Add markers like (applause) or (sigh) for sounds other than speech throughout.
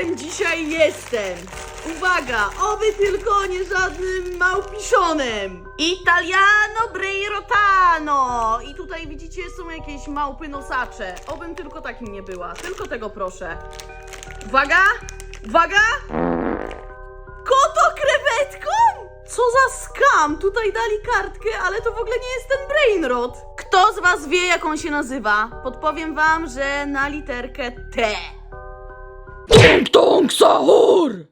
jestem dzisiaj jestem. Uwaga, oby tylko nie żadnym małpiszonem. Italiano Breirotano. I tutaj widzicie są jakieś małpy nosacze. Obym tylko takim nie była. Tylko tego proszę. Uwaga, uwaga. Koto krewetką? Co za skam! Tutaj dali kartkę, ale to w ogóle nie jest ten brainrot. Kto z was wie, jak on się nazywa? Podpowiem wam, że na literkę T. Tung sahur!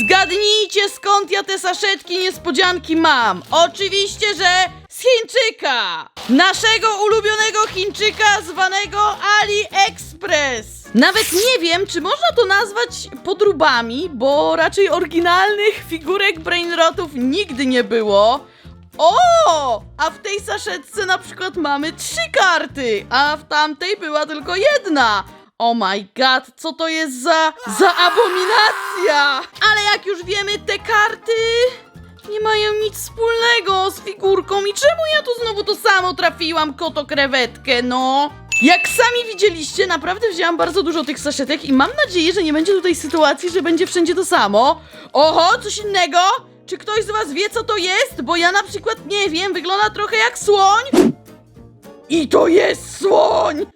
Zgadnijcie skąd ja te saszetki niespodzianki mam. Oczywiście, że z Chińczyka. Naszego ulubionego Chińczyka zwanego AliExpress. Nawet nie wiem, czy można to nazwać podróbami, bo raczej oryginalnych figurek brainrotów nigdy nie było. O! A w tej saszetce na przykład mamy trzy karty, a w tamtej była tylko jedna. Oh my god, co to jest za, za abominacja! Ale jak już wiemy, te karty nie mają nic wspólnego z figurką i czemu ja tu znowu to samo trafiłam, koto krewetkę, no? Jak sami widzieliście, naprawdę wzięłam bardzo dużo tych saszetek i mam nadzieję, że nie będzie tutaj sytuacji, że będzie wszędzie to samo. Oho, coś innego? Czy ktoś z was wie, co to jest? Bo ja na przykład nie wiem, wygląda trochę jak słoń. I to jest słoń!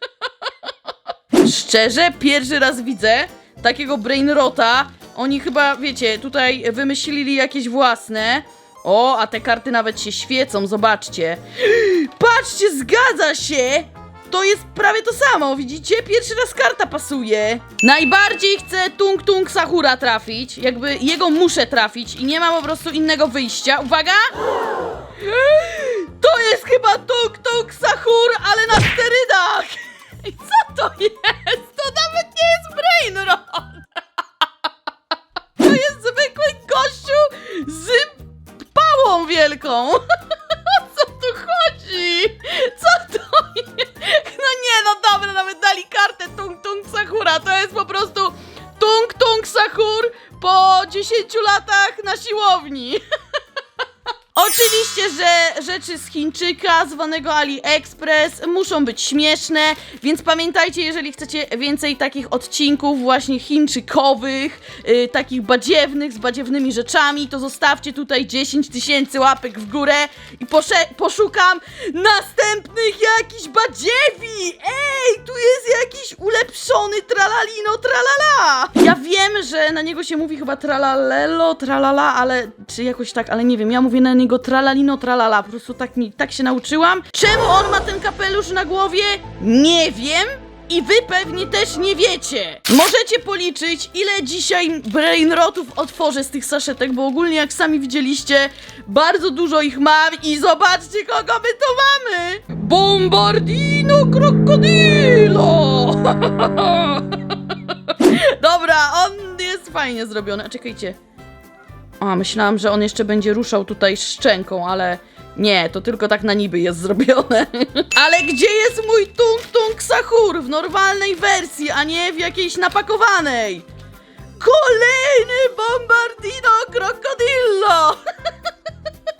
(laughs) Szczerze, pierwszy raz widzę takiego brainrota. Oni chyba, wiecie, tutaj wymyślili jakieś własne. O, a te karty nawet się świecą, zobaczcie. (gasps) Patrzcie, zgadza się! To jest prawie to samo, widzicie? Pierwszy raz karta pasuje. Najbardziej chcę Tung Tung Sahura trafić. Jakby jego muszę trafić i nie ma po prostu innego wyjścia. Uwaga! (gasps) To jest chyba Tung Tung Sahur, 10 latach na siłowni. (laughs) Oczywiście, że rzeczy z Chińczyka, zwanego AliExpress, muszą być śmieszne, więc pamiętajcie, jeżeli chcecie więcej takich odcinków właśnie chińczykowych, yy, takich badziewnych, z badziewnymi rzeczami, to zostawcie tutaj 10 tysięcy łapek w górę i poszukam następnych jakichś badziewi! Ej, tu jest jakiś ulepszony tralalino tralala! Ja wiem, że na niego się mówi chyba tralalelo, tralala, ale czy jakoś tak, ale nie wiem, ja mówię na niego tralalino, tralala, po prostu tak mi, tak się nauczyłam. Czemu on ma ten kapelusz na głowie? Nie wiem. I wy pewnie też nie wiecie. Możecie policzyć, ile dzisiaj brainrotów otworzę z tych saszetek, bo ogólnie jak sami widzieliście, bardzo dużo ich mam i zobaczcie, kogo my tu mamy! Bombardino Crocodilo! (laughs) Dobra, on jest fajnie zrobiony. A czekajcie. A, myślałam, że on jeszcze będzie ruszał tutaj szczęką, ale nie, to tylko tak na niby jest zrobione. (laughs) ale gdzie jest mój Tung Tung Sahur w normalnej wersji, a nie w jakiejś napakowanej? Kolejny Bombardino Crocodillo!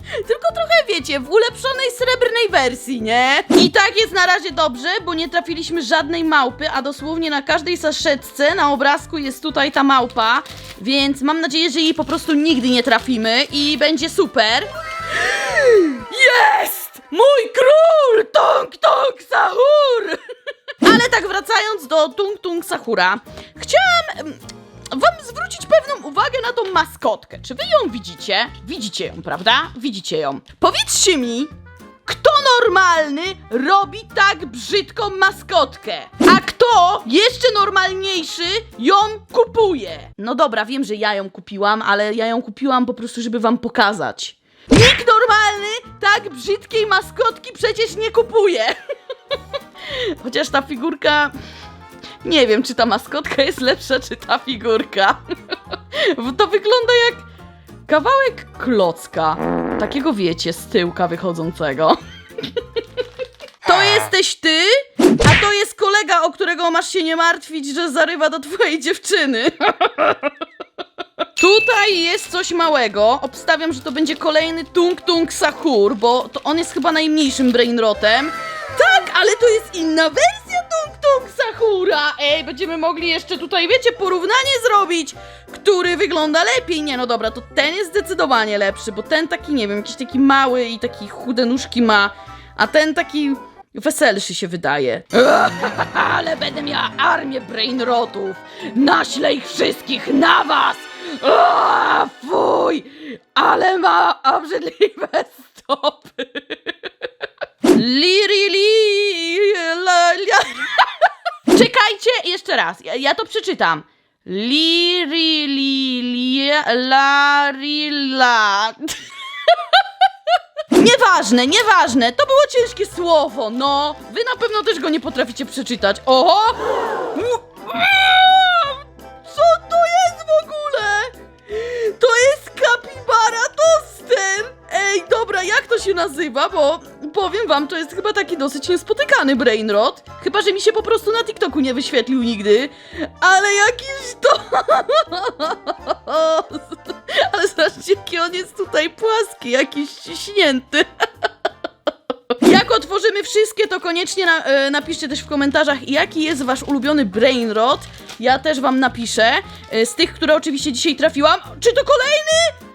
(laughs) Tylko trochę wiecie, w ulepszonej srebrnej wersji, nie? I tak jest na razie dobrze, bo nie trafiliśmy żadnej małpy, a dosłownie na każdej saszetce na obrazku jest tutaj ta małpa, więc mam nadzieję, że jej po prostu nigdy nie trafimy i będzie super. Jest! Mój król! Tung Tung Sahur! (laughs) Ale tak wracając do Tung Tung Sahura, chciałam em, wam zwrócić pewną uwagę na tą maskotkę. Czy wy ją widzicie? Widzicie ją, prawda? Widzicie ją. Powiedzcie mi, kto normalny robi tak brzydką maskotkę? A kto jeszcze normalniejszy ją kupuje? No dobra, wiem, że ja ją kupiłam, ale ja ją kupiłam po prostu, żeby wam pokazać. Nikt normalny tak brzydkiej maskotki przecież nie kupuje. (laughs) Chociaż ta figurka. Nie wiem, czy ta maskotka jest lepsza, czy ta figurka. (laughs) Bo to wygląda jak kawałek klocka. Takiego wiecie, z tyłka wychodzącego. (laughs) To jesteś ty? A to jest kolega, o którego masz się nie martwić, że zarywa do twojej dziewczyny. Tutaj jest coś małego. Obstawiam, że to będzie kolejny Tung Tung Sahur, bo to on jest chyba najmniejszym brainrotem. Tak, ale to jest inna wersja Tung Tung Sahur. Sahura! Ej, będziemy mogli jeszcze tutaj, wiecie, porównanie zrobić, który wygląda lepiej. Nie, no dobra, to ten jest zdecydowanie lepszy, bo ten taki, nie wiem, jakiś taki mały i taki chude nóżki ma, a ten taki weselszy się wydaje. (laughs) Ale będę miała armię brainrotów! Naślę ich wszystkich na was! O, fuj! Ale ma obrzydliwe stopy! Liri li, la, la. Czekajcie, jeszcze raz, ja, ja to przeczytam. Liri li, li, la, ri, la. Nieważne, nieważne, to było ciężkie słowo, no. Wy na pewno też go nie potraficie przeczytać. Oho! Co to jest w ogóle? To jest kapibara toster! Ej, dobra, jak to się nazywa? Bo powiem wam, to jest chyba taki dosyć niespotykany brainrot. Chyba, że mi się po prostu na TikToku nie wyświetlił nigdy. Ale jakiś to... (laughs) Ale zobaczcie, jaki on jest tutaj płaski, jakiś ściśnięty. (laughs) Otworzymy wszystkie, to koniecznie na, e, napiszcie też w komentarzach, jaki jest wasz ulubiony brainrot. Ja też wam napiszę. E, z tych, które oczywiście dzisiaj trafiłam. Czy to kolejny?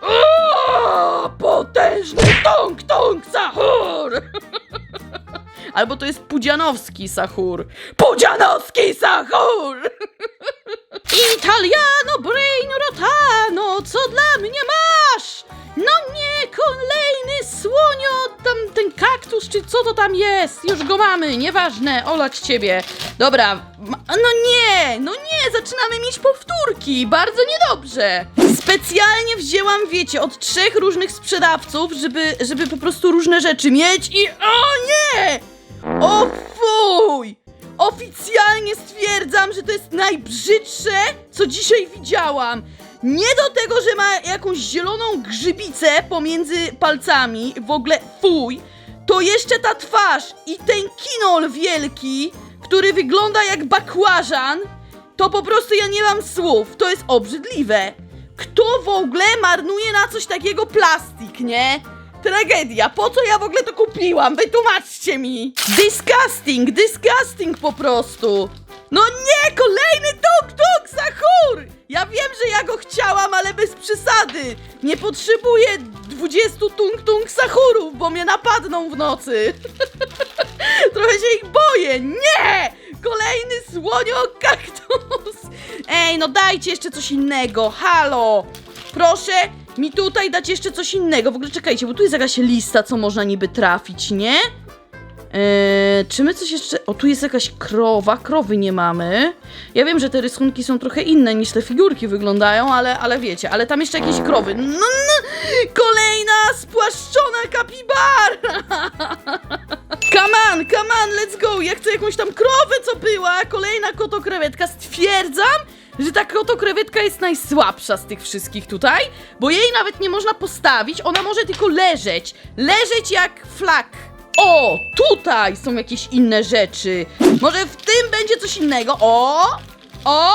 O, potężny tong tong sahur! (laughs) Albo to jest Pudzianowski Sahur. Pudzianowski sahur! (laughs) Italiano brainrotano, co dla mnie masz? No nie, kolejny słonio, tam ten kaktus, czy co to tam jest? Już go mamy, nieważne, olać ciebie. Dobra, no nie, no nie, zaczynamy mieć powtórki, bardzo niedobrze. Specjalnie wzięłam, wiecie, od trzech różnych sprzedawców, żeby, żeby po prostu różne rzeczy mieć i o nie! O fuj! Oficjalnie stwierdzam, że to jest najbrzydsze, co dzisiaj widziałam. Nie do tego, że ma jakąś zieloną grzybicę pomiędzy palcami, w ogóle fuj. To jeszcze ta twarz i ten kinol wielki, który wygląda jak bakłażan. To po prostu ja nie mam słów, to jest obrzydliwe. Kto w ogóle marnuje na coś takiego plastik, nie? Tragedia, po co ja w ogóle to kupiłam? Wytłumaczcie mi! Disgusting, disgusting po prostu! No nie, kolejny tuk tuk Sahur! Ja wiem, że ja go chciałam, ale bez przesady! Nie potrzebuję 20 tung tung Sahurów, bo mnie napadną w nocy! (laughs) Trochę się ich boję! Nie! Kolejny słonio kaktus! Ej, no dajcie jeszcze coś innego, halo! Proszę mi tutaj dać jeszcze coś innego. W ogóle czekajcie, bo tu jest jakaś lista, co można niby trafić, nie? Eee, czy my coś jeszcze... O, tu jest jakaś krowa, krowy nie mamy. Ja wiem, że te rysunki są trochę inne niż te figurki wyglądają, ale, ale wiecie, ale tam jeszcze jakieś krowy. Kolejna spłaszczona kapibara! (laughs) Come on, come on, let's go! Ja chcę jakąś tam krowę, co była! Kolejna kotokrewetka. Stwierdzam, że ta kotokrewetka jest najsłabsza z tych wszystkich tutaj, bo jej nawet nie można postawić, ona może tylko leżeć. Leżeć jak flak. O, tutaj są jakieś inne rzeczy. Może w tym będzie coś innego. O! O!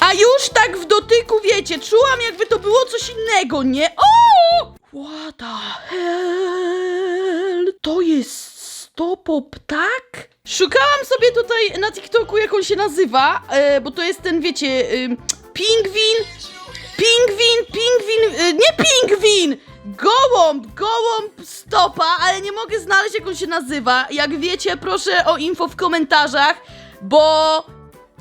A! Już tak w dotyku, wiecie, czułam jakby to było coś innego, nie? O! What the hell? To jest stopop, tak? Szukałam sobie tutaj na TikToku, jak on się nazywa, e, bo to jest ten, wiecie, ym, pingwin, pingwin, pingwin, e, nie pingwin! Gołąb, gołąb stopa, ale nie mogę znaleźć jak on się nazywa. Jak wiecie, proszę o info w komentarzach, bo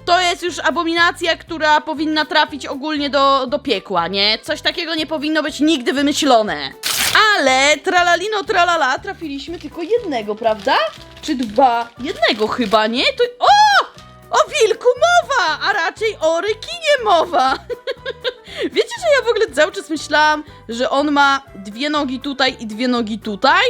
to jest już abominacja, która powinna trafić ogólnie do, do piekła, nie? Coś takiego nie powinno być nigdy wymyślone. Ale tralalino tralala trafiliśmy tylko jednego, prawda? Czy dwa? Jednego chyba, nie? To... O! O wilku mowa, a raczej o rekinie mowa. (laughs) Wiecie, że ja w ogóle cały czas myślałam, że on ma dwie nogi tutaj i dwie nogi tutaj?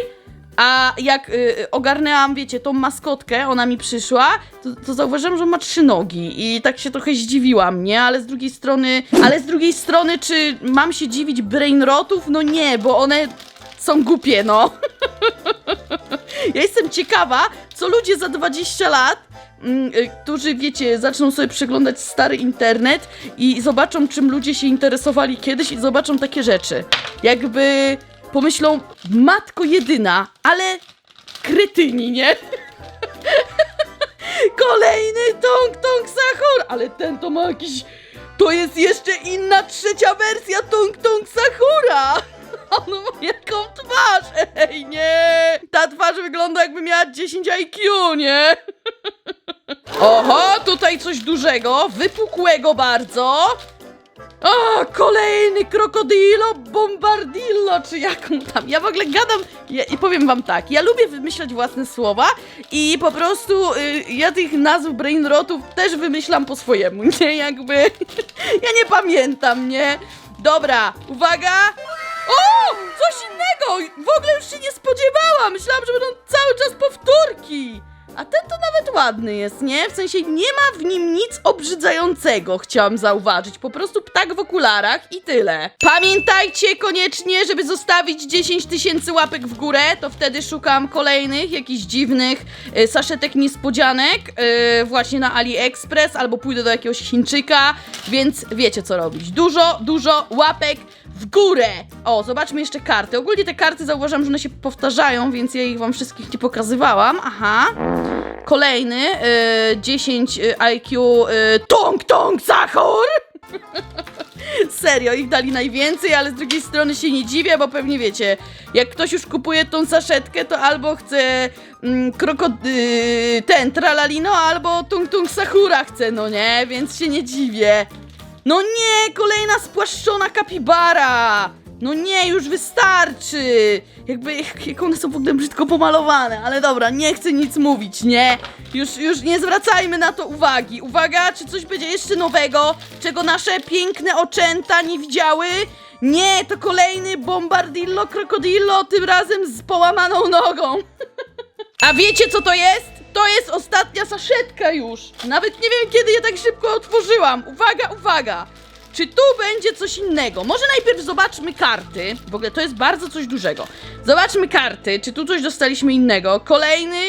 A jak y, ogarnęłam, wiecie, tą maskotkę, ona mi przyszła, to, to zauważyłam, że ma trzy nogi i tak się trochę zdziwiłam, nie? Ale z drugiej strony, ale z drugiej strony, czy mam się dziwić brainrotów? No nie, bo one są głupie, no. (laughs) ja jestem ciekawa, co ludzie za 20 lat mm, y, którzy, wiecie, zaczną sobie przeglądać stary internet i zobaczą, czym ludzie się interesowali kiedyś i zobaczą takie rzeczy. Jakby pomyślą, matko jedyna, ale kretyni, nie? (laughs) Kolejny Tong Tong Sahur! Ale ten to ma jakiś... To jest jeszcze inna trzecia wersja Tong Tong Sahura! (laughs) On ma jaką twarz! Ej, nie! Ta twarz wygląda jakby miała 10 IQ, nie? (laughs) Oho, tutaj coś dużego, wypukłego bardzo. O, kolejny krokodilo bombardillo, czy jaką tam. Ja w ogóle gadam ja, i powiem wam tak, ja lubię wymyślać własne słowa i po prostu y, ja tych nazw brainrotów też wymyślam po swojemu, (laughs) nie? Jakby, ja nie pamiętam, nie? Dobra, uwaga. O, coś innego! W ogóle już się nie spodziewałam! Myślałam, że będą cały czas powtórki! A ten to ładny jest, nie? W sensie nie ma w nim nic obrzydzającego, chciałam zauważyć. Po prostu ptak w okularach i tyle. Pamiętajcie koniecznie, żeby zostawić 10 tysięcy łapek w górę, to wtedy szukam kolejnych, jakichś dziwnych y, saszetek niespodzianek y, właśnie na AliExpress albo pójdę do jakiegoś Chińczyka, więc wiecie co robić. Dużo, dużo łapek w górę! O, zobaczmy jeszcze karty. Ogólnie te karty zauważam, że one się powtarzają, więc ja ich wam wszystkich nie pokazywałam. Aha. Kolejny, y, 10 y, IQ, y, Tong Tong Sahur! (laughs) Serio, ich dali najwięcej, ale z drugiej strony się nie dziwię, bo pewnie wiecie, jak ktoś już kupuje tą saszetkę, to albo chce mm, krokod... y, ten, tralalino, albo Tung Tung Sahura chce, no nie? Więc się nie dziwię. No nie, kolejna spłaszczona kapibara! No nie, już wystarczy! Jakby, jak, jak one są w ogóle brzydko pomalowane, ale dobra, nie chcę nic mówić, nie? Już, już nie zwracajmy na to uwagi. Uwaga, czy coś będzie jeszcze nowego, czego nasze piękne oczęta nie widziały? Nie, to kolejny bombardillo krokodillo, tym razem z połamaną nogą. (laughs) A wiecie co to jest? To jest ostatnia saszetka już. Nawet nie wiem kiedy je tak szybko otworzyłam. Uwaga, uwaga. Czy tu będzie coś innego? Może najpierw zobaczmy karty. W ogóle to jest bardzo coś dużego. Zobaczmy karty, czy tu coś dostaliśmy innego. Kolejny.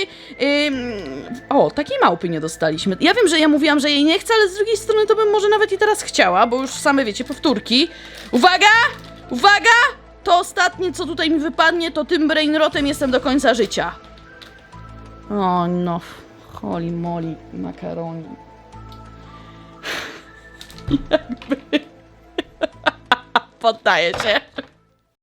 Ym... O, takiej małpy nie dostaliśmy. Ja wiem, że ja mówiłam, że jej nie chcę, ale z drugiej strony to bym może nawet i teraz chciała, bo już same wiecie, powtórki. Uwaga! Uwaga! To ostatnie, co tutaj mi wypadnie, to tym brainrotem jestem do końca życia. O no, holy moly, makaroni. Jakby... Poddaję się.